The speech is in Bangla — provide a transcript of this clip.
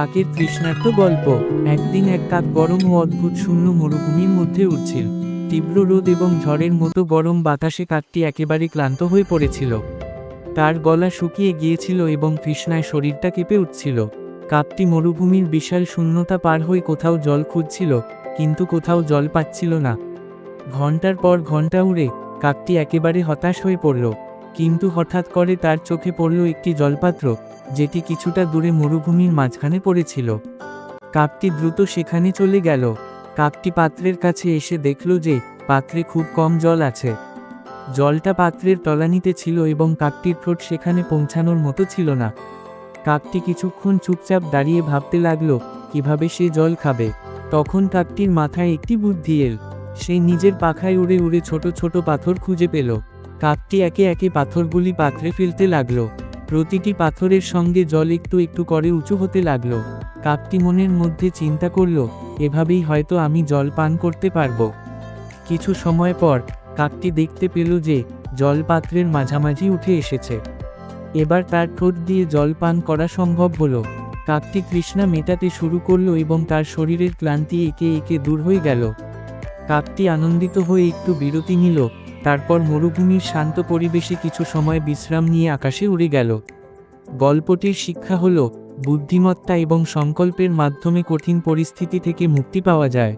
কাকের তৃষ্ণার্ত গল্প। একদিন এক কাক গরম ও অদ্ভুত শূন্য মরুভূমির মধ্যে উঠছিল তীব্র রোদ এবং ঝড়ের মতো গরম বাতাসে কাকটি একেবারে ক্লান্ত হয়ে পড়েছিল। তার গলা শুকিয়ে গিয়েছিল এবং তৃষ্ণায় শরীরটা কেঁপে উঠছিল। কাকটি মরুভূমির বিশাল শূন্যতা পার হয়ে কোথাও জল খুঁজছিল, কিন্তু কোথাও জল পাচ্ছিল না। ঘণ্টার পর ঘণ্টা উড়ে কাকটি একেবারে হতাশ হয়ে পড়ল। কিন্তু হঠাৎ করে তার চোখে পড়ল একটি জলপাত্র, যেটি কিছুটা দূরে মরুভূমির মাঝখানে পড়েছিল। কাকটি দ্রুত সেখানে চলে গেল। কাকটি পাত্রের কাছে এসে দেখল যে, পাত্রে খুব কম জল আছে। জলটা পাত্রের তলানিতে ছিল এবং কাকটির ঠোঁট সেখানে পৌঁছানোর মতো ছিল না। কাকটি কিছুক্ষণ চুপচাপ দাঁড়িয়ে ভাবতে লাগল, কীভাবে সে জল খাবে। তখন কাকটির মাথায় একটি বুদ্ধি এল। সে নিজের পাখায় উড়ে উড়ে ছোট ছোট পাথর খুঁজে পেল। কাকটি একে একে পাথরগুলি পাত্রে ফেলতে লাগল। প্রতিটি পাথরের সঙ্গে জল একটু একটু করে উঁচু হতে লাগল। কাকটি মনের মধ্যে চিন্তা করল, এভাবেই হয়তো আমি জল পান করতে পারব। কিছু সময় পর কাকটি দেখতে পেল যে, জল পাত্রের মাঝামাঝি উঠে এসেছে। এবার তার ঠোঁট দিয়ে জল পান করা সম্ভব হলো। কাকটি তৃষ্ণা মেটাতে শুরু করল এবং তার শরীরের ক্লান্তি একে একে দূর হয়ে গেল। কাকটি আনন্দিত হয়ে একটু বিরতি নিল। তারপর মরুভূমির শান্ত পরিবেশে কিছু সময় বিশ্রাম নিয়ে আকাশে উড়ে গেল। গল্পটির শিক্ষা হল, বুদ্ধিমত্তা এবং সংকল্পের মাধ্যমে কঠিন পরিস্থিতি থেকে মুক্তি পাওয়া যায়।